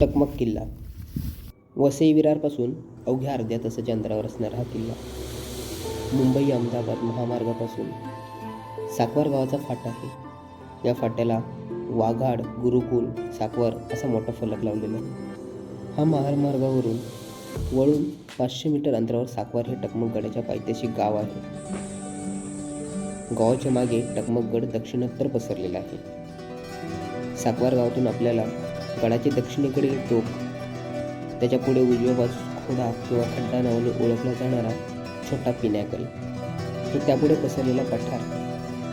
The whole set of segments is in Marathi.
टकमक किल्ला. वसई विरारपासून अवघ्या अर्ध्या तासाच्या अंतरावर असणारा हा किल्ला. मुंबई अहमदाबाद महामार्गापासून साकवार गावाचा फाटा आहे. या फाट्याला वाघाड गुरुकुल साकवार असा मोठा फलक लावलेला आहे. हा महामार्गावरून वळून पाचशे मीटर अंतरावर साकवार हे टकमकगडाच्या पायथ्याशी गाव आहे. गावाच्या मागे टकमकगड दक्षिणोत्तर पसरलेला आहे. साकवार गावातून आपल्याला गडाचे दक्षिणेकडील टोक. त्याच्या पुढे उजव्या बाजूस खोडा किंवा खड्डा नावाने ओळखला जाणारा छोटा पिनॅकल. तो त्यापुढे पसरलेला पठार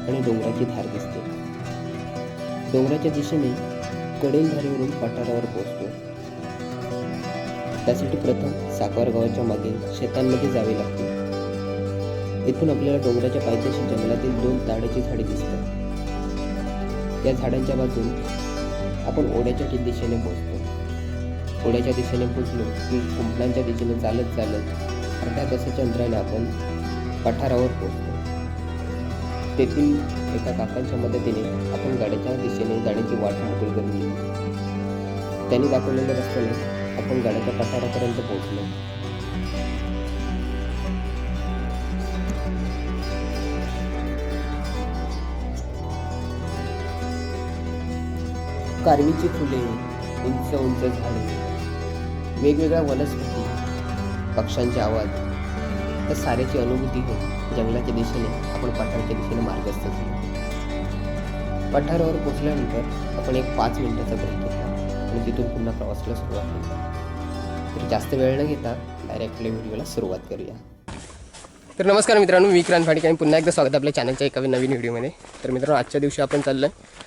आणि डोंगराची धार दिसते. डोंगराच्या दिशेने कडेल धारेवरून पठारावर पोहोचतो. त्यासाठी प्रथम साकवार गावाच्या मागे शेतांमध्ये जावे लागते. इथून आपल्याला डोंगराच्या पायथ्याशी जंगलातील दोन ताडाची झाडे दिसतात. या झाडांच्या बाजून आपण ओढ्याच्या ती दिशेने पोचतो ओढ्याच्या दिशेने पोचलो की कुंपणांच्या दिशेने चालत चालत अर्ध्या तासाच्या अंतराने आपण पठारावर पोचतो तेथील एका काकांच्या मदतीने आपण गाड्याच्या दिशेने जाण्याची वाट मोकळी करून दिली. त्यांनी दाखवलेल्या रस्त्याने आपण गाड्याच्या पठारापर्यंत पोहोचलो. कारवीची फुले उंच उंच झाडे वेगवेगळ्या वनस्पती पक्ष्यांचे आवाज त्या साऱ्याची अनुभूती होत जंगलाच्या दिशेने आपण पठाराच्या दिशेने मार्गस्थ झालो. पठारावर पोचल्यानंतर आपण एक पाच मिनिटाचा ब्रेक घेतला आणि तिथून पुन्हा प्रवासाला सुरुवात केली. तर जास्त वेळ न घेता डायरेक्ट व्हिडिओला सुरुवात करूया. तर नमस्कार मित्रांनो मी विक्रांत फाडिक आणि पुन्हा एकदा स्वागत आपल्या चॅनलच्या एका नवीन व्हिडिओमध्ये तर मित्रांनो आजच्या दिवशी आपण चाललो आहे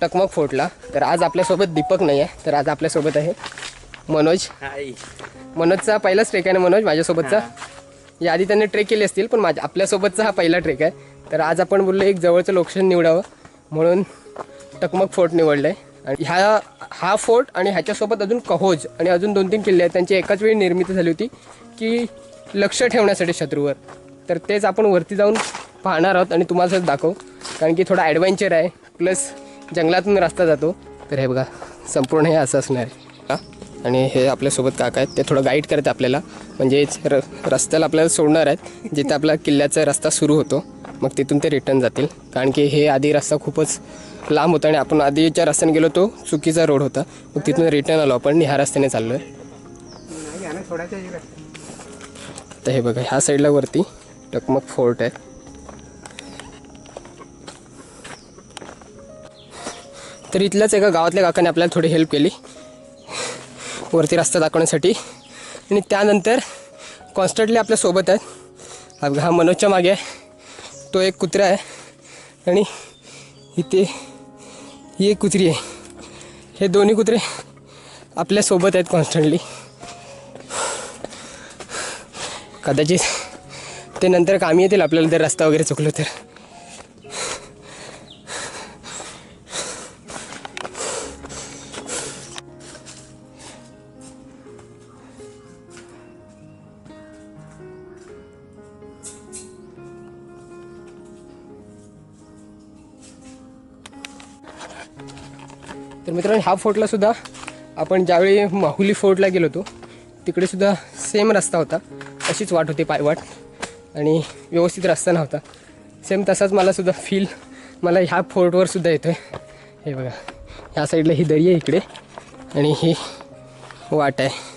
टकमक फोर्टला तर आज आपल्यासोबत दीपक नाही आहे तर आज आपल्यासोबत आहे मनोज. मनोजचा पहिलाच ट्रेक आहे ना मनोज? माझ्यासोबतचा? या आधी त्यांनी ट्रेक केले असतील पण माझ्या आपल्यासोबतचा हा पहिला ट्रेक आहे. तर आज आपण बोललो एक जवळचं लोकेशन निवडावं. म्हणून टकमक फोर्ट निवडलं आहे आणि ह्या हा फोर्ट आणि ह्याच्यासोबत अजून कहोज आणि अजून दोन तीन किल्ले आहेत. त्यांची एकाच वेळी निर्मिती झाली होती की लक्ष ठेवण्यासाठी शत्रूवर. तर तेच आपण वरती जाऊन पाहणार आहोत आणि तुम्हाला दाखवू. कारण की थोडा ॲडव्हेंचर आहे. प्लस जंगलातून रस्ता जातो. तर हे बघा संपूर्ण हे असं असणार आहे. आणि हे आपल्यासोबत काका आहेत. ते थोडं गाईड करत आपल्याला. म्हणजे र रस्त्याला आपल्याला सोडणार आहेत. जिथे आपला किल्ल्याचा रस्ता सुरू होतो मग तिथून ते रिटर्न जातील. कारण की हे आधी रस्ता खूपच लांब होता आणि आपण आधीच्या रस्त्याने गेलो तो चुकीचा रोड होता. मग तिथून रिटर्न आलो आपण ह्या रस्त्याने चाललो आहे तर हे बघा ह्या साईडला वरती टकमक फोर्ट आहे. तर इथल्याच एका गावातल्या काकाने आपल्याला थोडी हेल्प केली. वरती रस्ता दाखवण्यासाठी. आणि त्यानंतर कॉन्स्टंटली आपल्यासोबत आहेत. अपघा हा मनोजच्या मागे आहे. तो एक कुत्रा आहे. आणि इथे ही एक कुत्री आहे. हे दोन्ही कुत्रे आपल्यासोबत आहेत कॉन्स्टंटली कदाचित ते नंतर कामी येतील आपल्याला जर रस्ता वगैरे चुकलो तर. तर मित्रांनो ह्या फोर्टला सुद्धा आपण ज्यावेळी माहुली फोर्टला गेलो होतो तिकडे सुद्धा सेम रस्ता होता. अशीच वाट होती पायवाट आणि व्यवस्थित रस्ता नव्हता. सेम तसाच मला सुद्धा फील मला ह्या फोर्टवर सुद्धा येतो आहे हे बघा ह्या साईडला ही दरी आहे इकडे आणि ही वाट आहे.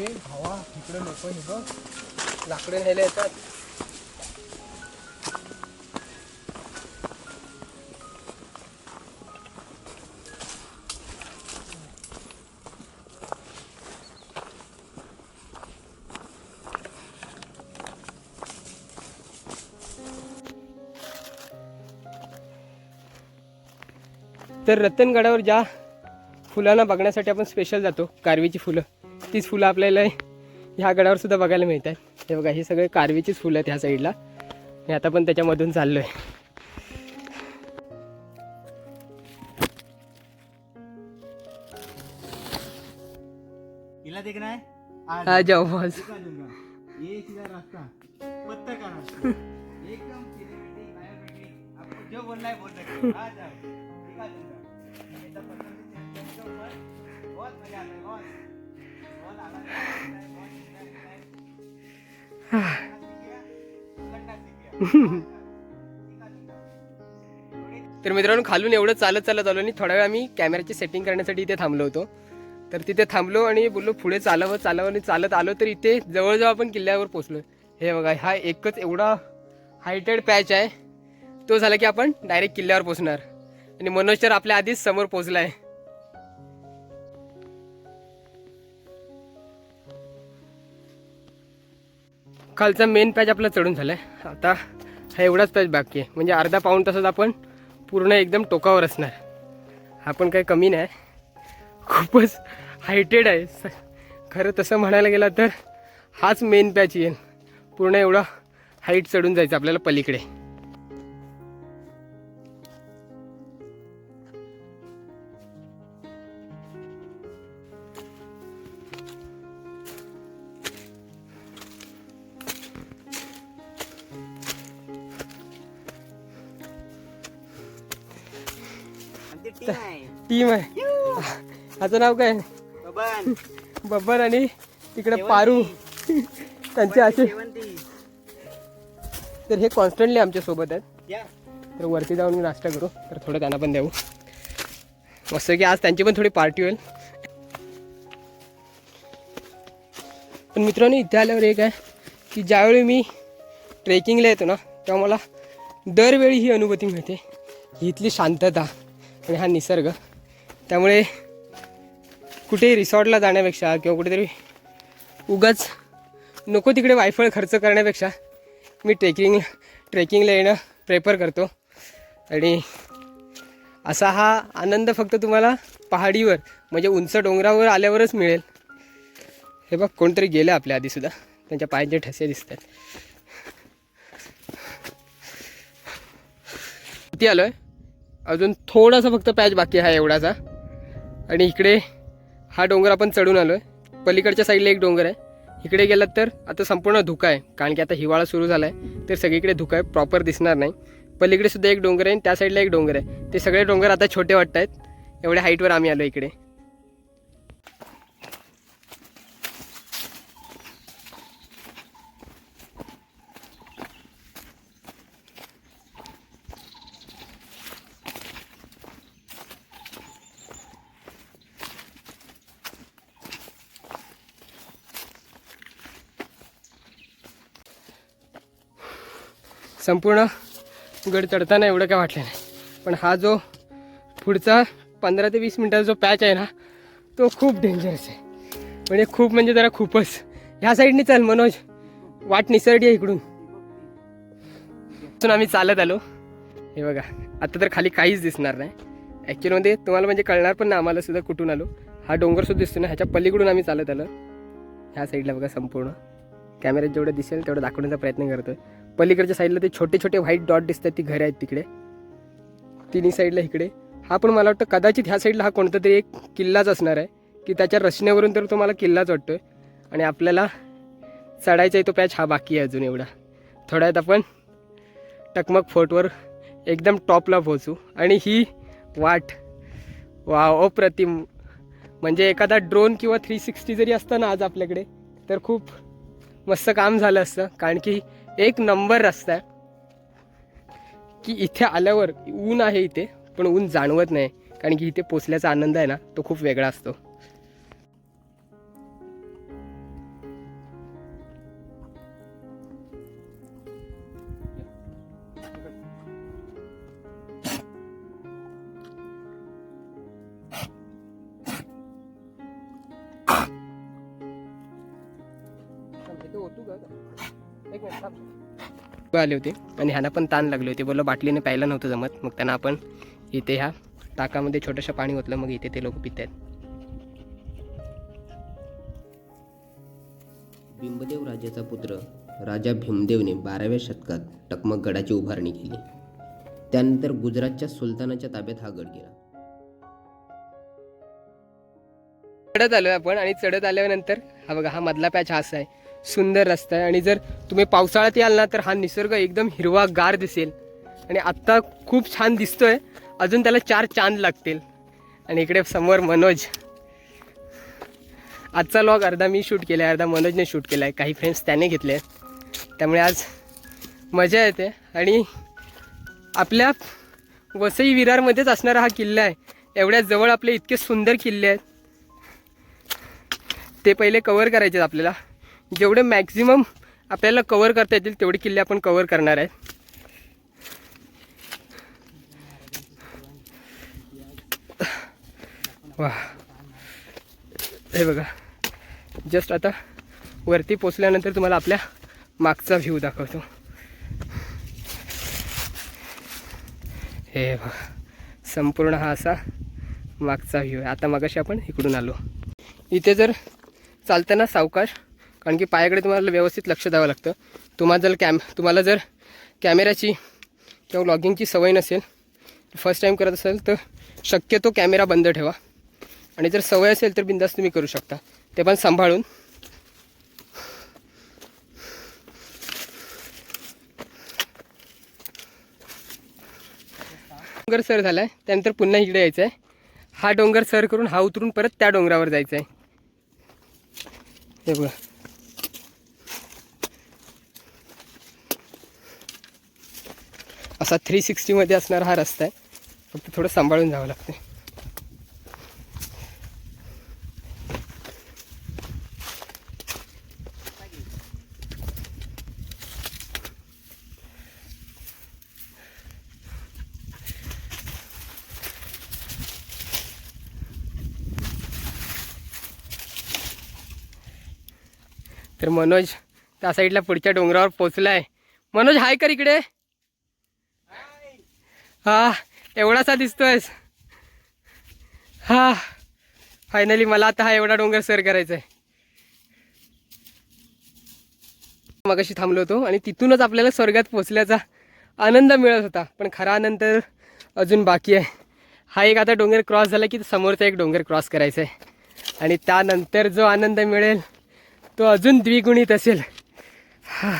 हवा इकडे नको हे बघ. लाकडे न्यायला येतात. तर रतनगडावर ज्या फुलांना बघण्यासाठी आपण स्पेशल जातो कारवीची फुलं. तीच फुलं आपल्याला ह्या गडावर सुद्धा बघायला मिळतात. हे बघा हे सगळे कारवीचीच फुलं आहेत ह्या साईडला. मी आता पण त्याच्यामधून चाललो आहे है? जाऊ बस. एकदम तर मित्रांनो खालून एवढं चालत चालत आलो आणि थोडा वेळ आम्ही कॅमेऱ्याची सेटिंग करण्यासाठी इथे थांबलो होतो. तर तिथे थांबलो आणि बोललो पुढे चालावं चालावं आणि चालत आलो. तर इथे जवळजवळ आपण किल्ल्यावर पोचलो हे बघा हा एकच एवढा हायटेड पॅच आहे. तो झाला की आपण डायरेक्ट किल्ल्यावर पोचणार आणि मनोज तर आपल्या आधीच समोर पोचलाय खालचा मेन पॅच आपला चढून झालाय. आता हा एवढाच पॅच बाकी आहे. म्हणजे अर्धा पाऊण तासात आपण पूर्ण एकदम टोकावर असणार. हा पण काही कमी नाही. खूपच हायटेड आहे. खरं तसं म्हणायला गेलं तर हाच मेन पॅच येईल. पूर्ण एवढा हाईट चढून जायचं आपल्याला पलीकडे. टीम आहे. टीम आहे. ह्याचं नाव काय? बबन. बब्बर आणि तिकडे पारू. त्यांचे असे शेवंती तर हे कॉन्स्टंटली आमच्यासोबत आहेत. या. तर वरती जाऊन मी नाश्ता करू. तर थोडं त्यांना पण देऊ. मस्त की आज त्यांची पण थोडी पार्टी होईल. पण मित्रांनो इथे आल्यावर एक आहे की ज्यावेळी मी ट्रेकिंगला येतो ना तेव्हा मला दरवेळी ही अनुभूती मिळते. ही इथली शांतता. आणि हा निसर्ग. त्यामुळे कुठेही रिसॉर्टला जाण्यापेक्षा किंवा कुठेतरी उगाच नको तिकडे वायफळ खर्च करण्यापेक्षा मी ट्रेकिंग ट्रेकिंगला येणं प्रेफर करतो. आणि असा हा आनंद फक्त तुम्हाला पहाडीवर म्हणजे उंच डोंगरावर आल्यावरच मिळेल. हे बघ कोणतरी गेलं आपल्या आधीसुद्धा त्यांच्या पायांचे ठसे दिसतात किती आलो आहे अजून थोडासा फक्त पॅच बाकी आहे एवढाचा आणि इकडे हा डोंगर आपण चढून आलो आहे पलीकडच्या साईडला एक डोंगर आहे. इकडे गेलात तर आता संपूर्ण धुका आहे. कारण की आता हिवाळा सुरू झाला आहे तर सगळीकडे धुका आहे. प्रॉपर दिसणार नाही. पलीकडे सुद्धा एक डोंगर आहे आणि त्या साईडला एक डोंगर आहे. ते सगळे डोंगर आता छोटे वाटत आहेत एवढ्या हाईटवर आम्ही आलो इकडे. संपूर्ण गड चढताना एवढं काय वाटलं नाही. पण हा जो पुढचा पंधरा ते वीस मिनटाचा जो पॅच आहे ना तो खूप डेंजरस आहे. म्हणजे खूप म्हणजे जरा खूपच. ह्या साईडने चल मनोज. वाट निसरडी आहे इकडून. आम्ही चालत आलो. हे बघा आता तर खाली काहीच दिसणार नाही. ॲक्च्युअलमध्ये तुम्हाला म्हणजे कळणार पण ना आम्हाला सुद्धा कुठून आलो. हा डोंगर सुद्धा दिसतो ना ह्याच्या पलीकडून आम्ही चालत आलो. ह्या साईडला बघा संपूर्ण. कॅमेऱ्यात जेवढं दिसेल तेवढं दाखवण्याचा प्रयत्न करतो पलीकडच्या साईडला ते छोटे छोटे व्हाईट डॉट दिसतात ती घरं आहेत तिकडे. तिन्ही साईडला इकडे. हा पण मला वाटतं कदाचित ह्या साईडला हा कोणता तरी एक किल्लाच असणार आहे की त्याच्या रचनेवरून तर तो मला किल्लाच वाटतोय. आणि आपल्याला चढायचा आहे तो पॅच हा बाकी आहे अजून एवढा. थोड्यात आपण टकमक फोर्टवर एकदम टॉपला पोहोचू. आणि ही वाट वा अप्रतिम. म्हणजे एखादा ड्रोन किंवा थ्री सिक्स्टी जरी असतं ना आज आपल्याकडे तर खूप मस्त काम झालं असतं. कारण की एक नंबर रस्ता आहे. की इथे आल्यावर ऊन आहे इथे पण ऊन जाणवत नाही कारण की इथे पोचल्याचा आनंद आहे ना तो खूप वेगळा असतो. का आले होते. आणि ह्यांना पण ताण लागले होते. बोललं बाटलीने प्यायला नव्हतं जमत. मग त्यांना आपण इथे ह्या टाकामध्ये छोटंसं पाणी ओतलं. मग इथे ते लोक पित आहेत बिंबदेव राजाचा पुत्र राजा भीमदेवने बाराव्या शतकात टकमक गडाची उभारणी केली. त्यानंतर गुजरातच्या सुलतानाच्या ताब्यात हा गड गेला. चढत आलो आपण आणि चढत आल्यानंतर हा बघा हा मधला पॅच हा असा आहे. सुंदर रस्ता आहे. आणि जर तुम्ही पावसाळ्यात याल ना तर हा निसर्ग एकदम हिरवा गार दिसेल. आणि आत्ता खूप छान दिसतोय. अजून त्याला चार चांद लागतील. आणि इकडे समोर मनोज. आजचा लॉग अर्धा मी शूट केला आहे अर्धा मनोजने शूट केला आहे काही फ्रेंड्स त्याने घेतले आहेत. त्यामुळे आज मजा येते. आणि आपल्या वसई विरारमध्येच असणारा हा किल्ला आहे. एवढ्या जवळ आपले इतके सुंदर किल्ले आहेत. ते पहिले कवर करायचे आहेत आपल्याला. जेवढे मॅक्झिमम आपल्याला कवर करता येतील तेवढे किल्ले आपण कवर करणार आहेत वा. हे बघा. जस्ट आता वरती पोचल्यानंतर तुम्हाला आपल्या मागचा व्ह्यू दाखवतो. हे बघा. संपूर्ण हा असा मागचा व्ह्यू आहे. आता मागाशी आपण इकडून आलो. इथे जर चालताना सावकाश कारण की पायाकडे तुम्हाला व्यवस्थित लक्ष द्यावं लागतं. तुम्हाला जर कॅम तुम्हाला जर कॅमेऱ्याची किंवा लॉगिंगची सवय नसेल फर्स्ट टाईम करत असेल तर शक्यतो कॅमेरा बंद ठेवा. आणि जर सवय असेल तर बिंदास तुम्ही करू शकता. ते पण सांभाळून. डोंगर सर झाला आहे त्यानंतर पुन्हा इकडे यायचं आहे हा डोंगर सर करून हा उतरून परत त्या डोंगरावर जायचं आहे हे बघा. असा थ्री सिक्स्टीमध्ये असणारा हा रस्ता आहे. फक्त थोडं सांभाळून जावं लागते तर मनोज त्या साईडला पुढच्या डोंगरावर पोचलाय मनोज हाय कर इकडे. हा एवढासा दिसतोयस. हा फायनली मला आता हा एवढा डोंगर सर करायचा आहे मगाशी थांबलो होतो आणि तिथूनच आपल्याला स्वर्गात पोचल्याचा आनंद मिळत होता पण खरा आनंद अजून बाकी आहे. हा एक आता डोंगर क्रॉस झाला की समोरचा एक डोंगर क्रॉस करायचा आहे आणि त्यानंतर जो आनंद मिळेल तो अजून द्विगुणित असेल. हा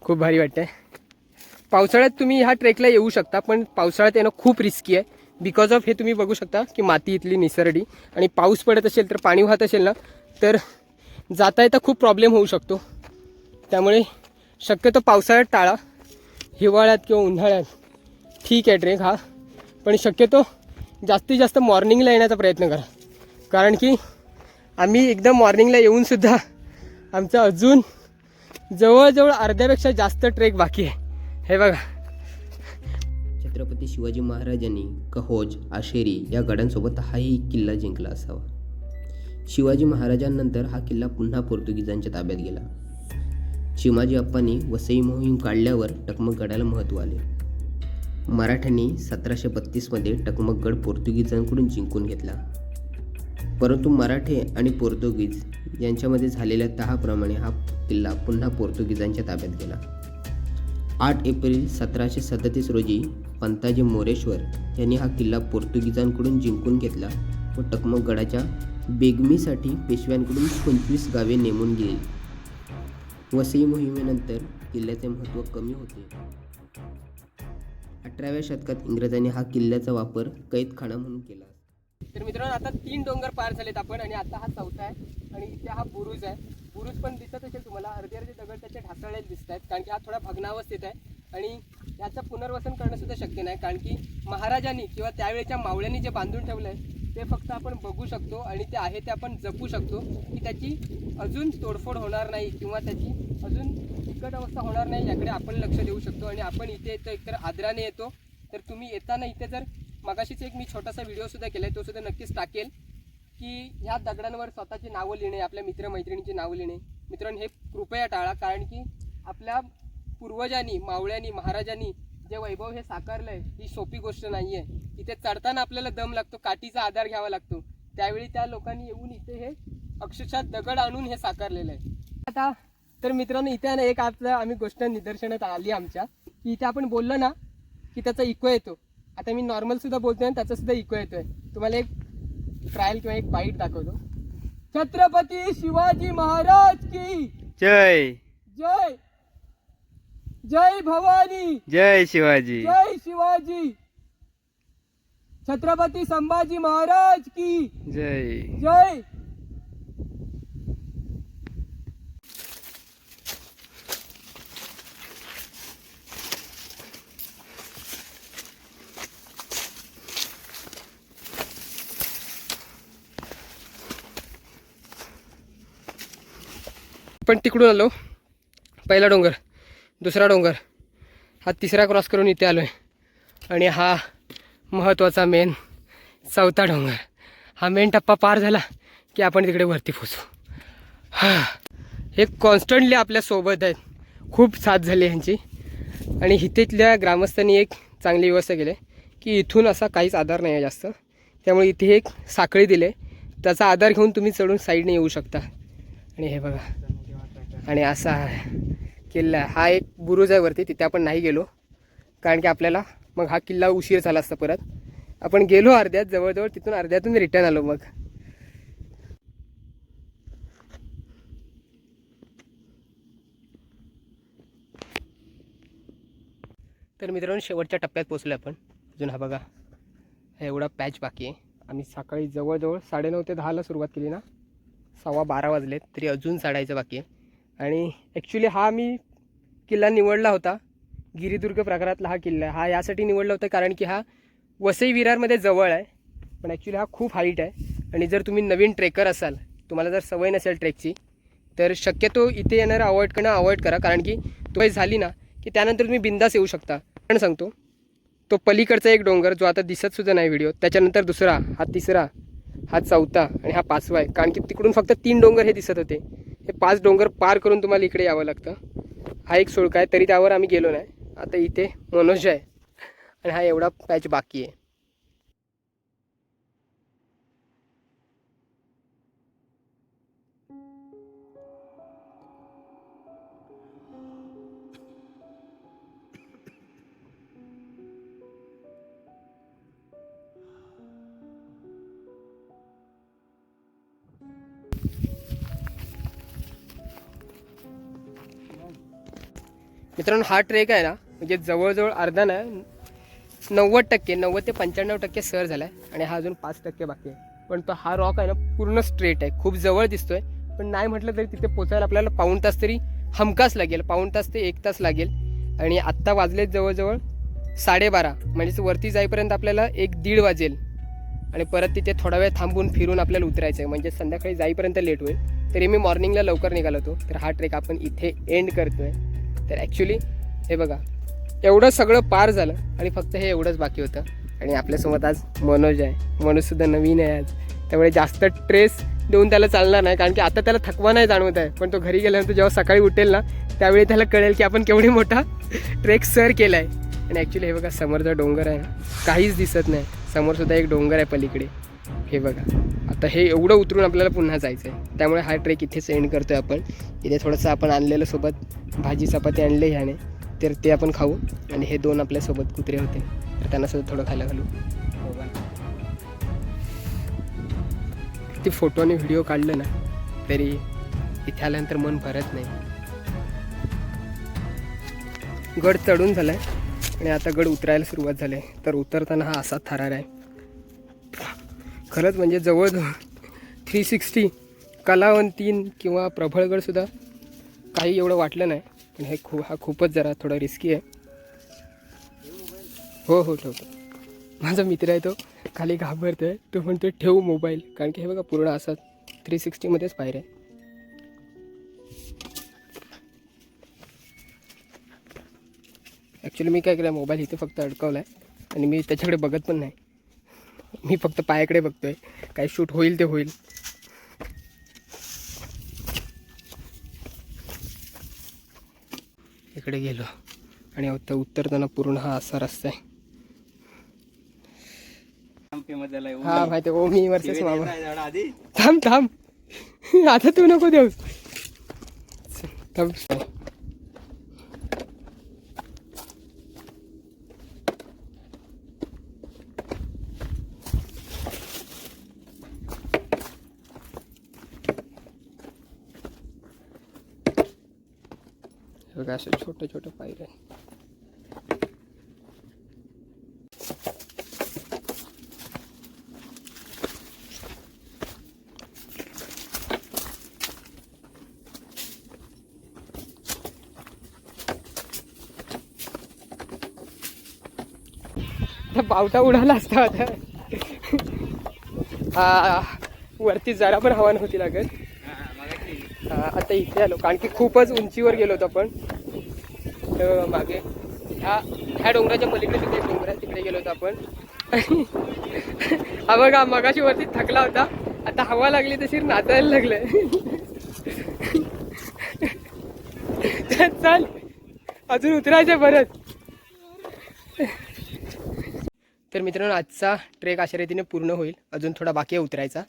खूप भारी वाटतं पावसाळ्यात तुम्ही ह्या ट्रेकला येऊ शकता पण पावसाळ्यात येणं खूप रिस्की आहे. बिकॉज ऑफ हे तुम्ही बघू शकता की माती इथली निसरडी आणि पाऊस पडत असेल तर पाणी वाहत असेल ना तर जाता येता खूप प्रॉब्लेम होऊ शकतो. त्यामुळे शक्यतो पावसाळ्यात टाळा. हिवाळ्यात किंवा उन्हाळ्यात ठीक आहे ट्रेक हा. पण शक्यतो जास्तीत जास्त मॉर्निंगला येण्याचा प्रयत्न करा. कारण की आम्ही एकदम मॉर्निंगला येऊनसुद्धा आमचं अजून जवळजवळ अर्ध्यापेक्षा जास्त ट्रेक बाकी आहे. हे बघा. छत्रपती शिवाजी महाराजांनी कहोज आशेरी या गडांसोबत हाही किल्ला जिंकला असावा. शिवाजी महाराजांनंतर हा किल्ला पुन्हा पोर्तुगीजांच्या ताब्यात गेला. चिमाजी अप्पांनी वसई मोहीम काढल्यावर टकमकगडाला महत्त्व आले. मराठ्यांनी सतराशे बत्तीसमध्ये टकमकगड पोर्तुगीजांकडून जिंकून घेतला. परंतु मराठे आणि पोर्तुगीज यांच्यामध्ये झालेल्या तहाप्रमाणे हा किल्ला पुन्हा पोर्तुगीजांच्या ताब्यात गेला. आठ एप्रिल सतराशे सदतीस रोजी पंताजी मोरेश्वर यांनी हा किल्ला पोर्तुगीजांकडून जिंकून घेतला व टकमगडाच्या बेगमीसाठी पेशव्यांकडून पंचवीस गावे नेमून गेली. वसई मोहिमेनंतर किल्ल्याचे महत्त्व कमी होते. अठराव्या शतकात इंग्रजांनी हा किल्ल्याचा वापर कैदखाना म्हणून केला. तर मित्रांनो आता तीन डोंगर पार झालेत आपण आणि आता हा चौथा आहे आणि इथे हा बुरुज आहे. बुरुज पण दिसत असेल तुम्हाला अर्धे अर्धे दगड त्याचे ढासळलेले दिसत आहेत कारण की हा थोडा भग्नावस्थेत आहे. आणि याचं पुनर्वसन करणं सुद्धा शक्य नाही कारण की महाराजांनी किंवा त्यावेळेच्या मावळ्यांनी जे बांधून ठेवलं आहे ते फक्त आपण बघू शकतो आणि ते आहे ते आपण जपू शकतो की त्याची अजून तोडफोड होणार नाही किंवा त्याची अजून बिकट अवस्था होणार नाही याकडे आपण लक्ष देऊ शकतो. आणि आपण इथे येतो एकतर आदराने येतो. तर तुम्ही येताना इथे जर मगाशीच एक मी छोटासा व्हिडिओसुद्धा केला आहे तो सुद्धा नक्कीच टाकेल. की ह्या दगडांवर स्वतःची नावं लिहिणे आपल्या मित्रमैत्रिणींची नावं लिहिणे. मित्रांनो हे कृपया टाळा कारण की आपल्या पूर्वजांनी मावळ्यांनी महाराजांनी जे वैभव हे साकारलंय ही सोपी गोष्ट नाही आहे इथे चढताना आपल्याला दम लागतो काठीचा आधार घ्यावा लागतो. त्यावेळी त्या लोकांनी येऊन इथे हे अक्षरशः दगड आणून हे साकारलेलं आहे. आता तर मित्रांनो इथे ना एक आपलं आम्ही गोष्ट निदर्शनात आली आमच्या. की इथे आपण बोललो ना की त्याचा इको येतो. आता मी नॉर्मल सुद्धा बोलतोय आणि त्याचा सुद्धा इको येतोय. तुम्हाला एक ट्रायल किंवा एक बाईट दाखवतो. छत्रपती शिवाजी महाराज की जय. जय. जय भवानी. जय शिवाजी. जय शिवाजी. छत्रपती संभाजी महाराज की जय. जय. पण तिकडून आलो. पहिला डोंगर दुसरा डोंगर. हा तिसरा क्रॉस करून इथे आलो आहे आणि हा महत्त्वाचा मेन चौथा डोंगर. हा मेन टप्पा पार झाला की आपण तिकडे वरती पोचू हा. हे कॉन्स्टंटली आपल्यासोबत आहेत. खूप साथ झाली ह्यांची. आणि इथेतल्या ग्रामस्थांनी एक चांगली व्यवस्था केली आहे की इथून असा काहीच आधार नाही आहे जास्त. त्यामुळे इथे एक साखळी दिले. त्याचा आधार घेऊन तुम्ही चढून साईडने येऊ शकता. आणि हे बघा. आणि असा किल्ला आहे. हा एक बुरुज आहे वरती तिथे आपण नाही गेलो. कारण की आपल्याला मग हा किल्ला उशीर झाला असता परत. आपण गेलो अर्ध्यात जवळजवळ तिथून अर्ध्यातून रिटर्न आलो मग. तर मित्रांनो शेवटच्या टप्प्यात पोचलो आपण. अजून हा बघा हा एवढा पॅच बाकी आहे. आम्ही सकाळी जवळजवळ साडेनऊ ते दहाला सुरुवात केली ना. सव्वा बारा वाजलेत तरी अजून चढायचं बाकी आहे. आणि ॲक्च्युली हा मी किल्ला निवडला होता. गिरिदुर्ग प्रकारातला हा किल्ला हा यासाठी निवडला होता कारण की हा वसई विरारमध्ये जवळ आहे. पण ॲक्च्युली हा खूप हाईट आहे. आणि जर तुम्ही नवीन ट्रेकर असाल तुम्हाला जर सवय नसेल ट्रेकची तर शक्यतो इथे येणारं अवॉइड करणं अवॉइड करा. कारण की तो झाली ना की त्यानंतर तुम्ही बिंदास येऊ शकता. पण सांगतो तो पलीकडचा एक डोंगर जो आता दिसतसुद्धा नाही व्हिडिओ त्याच्यानंतर दुसरा हा तिसरा हा चौथा आणि हा पाचवा आहे. कारण की तिकडून फक्त तीन डोंगर हे दिसत होते. हे पाच डोंगर पार करून तुम्हाला इकडे यावं लागतं. हा एक सुळका आहे तरी त्यावर आम्ही गेलो नाही. आता इथे मनोज आहे आणि हा एवढा पॅच बाकी आहे. मित्रांनो हा ट्रेक आहे ना म्हणजे जवळजवळ अर्धा ना नव्वद टक्के नव्वद ते पंच्याण्णव टक्के सर झाला आहे आणि हा अजून पाच टक्के बाकी आहे. पण तो हा रॉक आहे ना पूर्ण स्ट्रेट आहे. खूप जवळ दिसतोय. पण नाही म्हटलं तरी तिथे पोचायला आपल्याला पाऊण तास तरी हमखास लागेल. पाऊण तास ते एक तास लागेल. आणि आत्ता वाजलेत जवळजवळ साडेबारा म्हणजेच वरती जाईपर्यंत आपल्याला एक दीड वाजेल. आणि परत तिथे थोडा वेळ थांबून फिरून आपल्याला उतरायचं आहे म्हणजे संध्याकाळी जाईपर्यंत लेट होईल. तरी मी मॉर्निंगला लवकर निघालो होतो. तर हा ट्रेक आपण इथे एंड करतोय. तर ॲक्च्युली हे बघा एवढं सगळं पार झालं आणि फक्त हे एवढंच बाकी होतं. आणि आपल्यासोबत आज मनोज आहे. मनोजसुद्धा नवीन आहे आज. त्यामुळे जास्त ट्रेस देऊन त्याला चालणार नाही कारण की आता त्याला थकवा नाही जाणवत आहे. पण तो घरी गेल्यानंतर जेव्हा सकाळी उठेल ना त्यावेळी त्याला कळेल की आपण केवढी मोठा ट्रेक सर केला आहे आणि ॲक्च्युली हे बघा समोरचा डोंगर आहे. ना काहीच दिसत नाही. समोरसुद्धा एक डोंगर आहे पलीकडे. हे बघा. आता हे एवढं उतरून आपल्याला पुन्हा जायचं आहे त्यामुळे हा ट्रेक इथेच एंड आहे आपण. इथे थोडंसं आपण आणलेलं सोबत भाजी चपाती आणले ह्याने. तर ते आपण खाऊ आणि हे दोन आपल्यासोबत कुत्रे होते. तर त्यांना सुद्धा थोडं खायला घालू. ते फोटो आणि व्हिडिओ काढलं ना तरी इथे आल्यानंतर मन भरत नाही. गड चढून झालाय आणि आता गड उतरायला सुरुवात झाली आहे तर उतरताना हा असा थरार आहे. खरंच म्हणजे जवळजवळ थ्री सिक्स्टी कलावंतीन किंवा प्रबळगडसुद्धा काही एवढं वाटलं नाही. पण हे खूप हा खूपच जरा थोडा रिस्की आहे. हो हो ठेवतो माझा मित्र आहे तो खाली घाबरतो आहे तो म्हणतो ठेवू मोबाईल कारण की हे बघा पूर्ण असा थ्री सिक्स्टीमध्येच पाहिजे ॲक्च्युली मी काय केलं मोबाईल इथे फक्त अडकवला आहे आणि मी त्याच्याकडे बघत पण नाही. मी फक्त पायाकडे बघतोय. काय शूट होईल ते होईल. इकडे गेलो. आणि आता उतरताना पूर्ण हा असा रस्ता आहे. हा माहिती आहे, ओमी वर्सेस मामा थांब थांब. आता तू नको देऊ थांब. बघा असं छोटे छोटे पायऱ्या त्या बावटा उडाला असता आता. हा वरती जरा पण हवा नव्हती लागत. हा, आता इथे आलो कारण की खूपच उंचीवर गेलो होतो आपण. तर मागे. ह्या ह्या डोंगराच्या पलीकडे सुद्धा डोंगर आहे तिकडे गेलो होतो आपण. हा बघा मगाशी वरती थकला होता. आता हवा लागली तशी नाचायला लागलंय. चल अजून उतरायचं परत. तर मित्रांनो आजचा ट्रेक अशा रीतीने पूर्ण होईल. अजून थोडा बाकी आहे उतरायचा.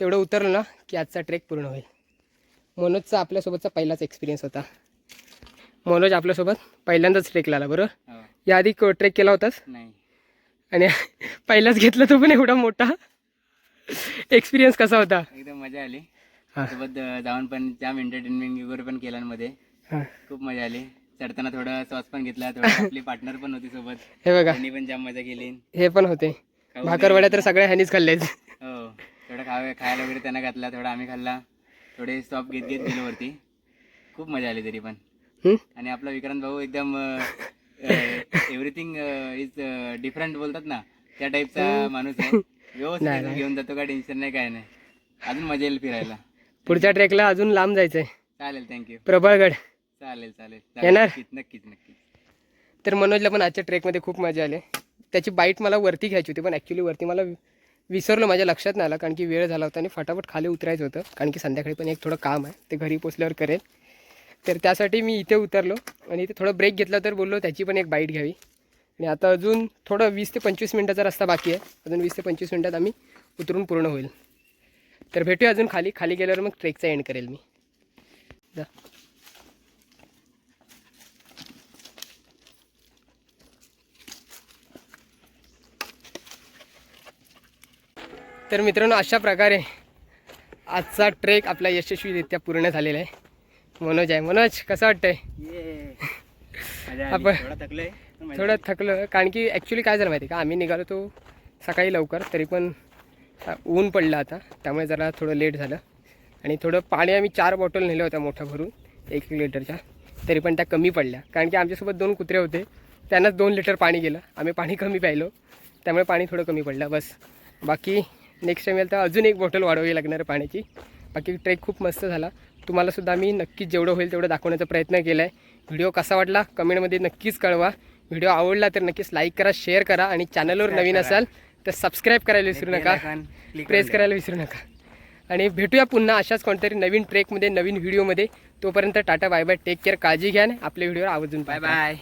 तेवढं उतरलं ना की आजचा ट्रेक पूर्ण होईल. मनोजचा आपल्यासोबतचा पहिलाच एक्सपिरियन्स होता. मनोज आपल्यासोबत पहिल्यांदाच ट्रेकला आला बरोबर हो. याआधी ट्रेक केला होतास? नाही. आणि पहिलाच घेतला तो पण एवढा मोठा? एक्सपिरियन्स कसा होता? एकदम मजा आली. हा. सोबत अं, जाऊन पण जाम एंटरटेनमेंट वगैरे पण केला मध्ये. हां. खूप मजा आली. चढताना थोडा सॉस पण घेतला थोडं आपली पार्टनर पण होती सोबत. हे बघा. त्यांनी पण जाम मजा केली. हे पण होते. खाऊ भाकरवड्या तर सगळ्या ह्यानीच खाल्लेच हो. थोडं खावे खायला वगैरे त्यांना घातला थोडा आम्ही खाल्ला. थोडे स्टॉप घेत घेत गेलो वरती. खूप मजा आली तरी पण? आणि आपला विक्रांत भाऊ एकदम एव्हरीथिंग इज डिफरंट बोलतात ना त्या टाईपचा माणूस आहे. व्यवस्थित. घेऊन जातो काय टेन्शन नाही काय नाही. अजून मजा येईल फिरायला. पुढच्या ट्रेकला अजून लांब जायचंय. चालेल थँक्यू प्रबळगड. चालेल चालेल. येणार? नक्कीच नक्कीच तर मनोजला पण आजच्या ट्रेकमध्ये खूप मजा आली. त्याची बाईट मला वरती घ्यायची होती पण ॲक्च्युली वरती मला विसरलो माझ्या लक्षात नाही आलं कारण की वेळ झाला होता आणि फटाफट खाली उतरायचं होतं कारण की संध्याकाळी पण एक थोडं काम आहे ते घरी पोचल्यावर करेल. तर त्यासाठी मी इथे उतरलो आणि इथे थोडं ब्रेक घेतला तर बोललो त्याची पण एक बाईट घ्यावी. आणि आता अजून थोडं वीस ते पंचवीस मिनटाचा रस्ता बाकी आहे. अजून वीस ते पंचवीस मिनटात आम्ही उतरून पूर्ण होईल. तर भेटूया अजून खाली. खाली गेल्यावर मग ट्रेकचा एंड करेल मी. जा. तर मित्रांनो अशा प्रकारे आजचा ट्रेक आपला यशस्वीरित्या पूर्ण झालेला आहे. मनोज आहे. मनोज कसं वाटतंय? आपण- थोडा थकलं कारण की ॲक्च्युली काय झालं माहिती आहे का? आम्ही निघालो तो सकाळी लवकर तरी पण ऊन पडलं आता. त्यामुळे जरा थोडं लेट झालं. आणि थोडं पाणी आम्ही चार बॉटल नेलं होत्या मोठ्या भरून एक एक लिटरच्या तरी पण त्या कमी पडल्या. कारण की आमच्यासोबत दोन कुत्रे होते. त्यांनाच दोन लिटर पाणी गेलं. आम्ही पाणी कमी प्यायलो. त्यामुळे पाणी थोडं कमी पडलं. बस. बाकी नेक्स्ट टाईम तर अजून एक बॉटल वाढवावी लागणार पाण्याची. बाकी ट्रेक खूप मस्त झाला. तुम्हालासुद्धा मी नक्कीच जेवढं होईल तेवढं दाखवण्याचा प्रयत्न केला आहे व्हिडिओ कसा वाटला कमेंटमध्ये नक्कीच कळवा. व्हिडिओ आवडला तर नक्कीच लाईक करा शेअर करा आणि चॅनलवर नवीन. असाल तर सबस्क्राईब करायला विसरू नका. प्रेस. करायला विसरू नका. आणि भेटूया पुन्हा अशाच कोणतरी नवीन ट्रेकमध्ये नवीन व्हिडिओमध्ये तोपर्यंत tata bye bye take care काळजी घ्या आणि आपल्या व्हिडिओवर आवर्जून बाय. बाय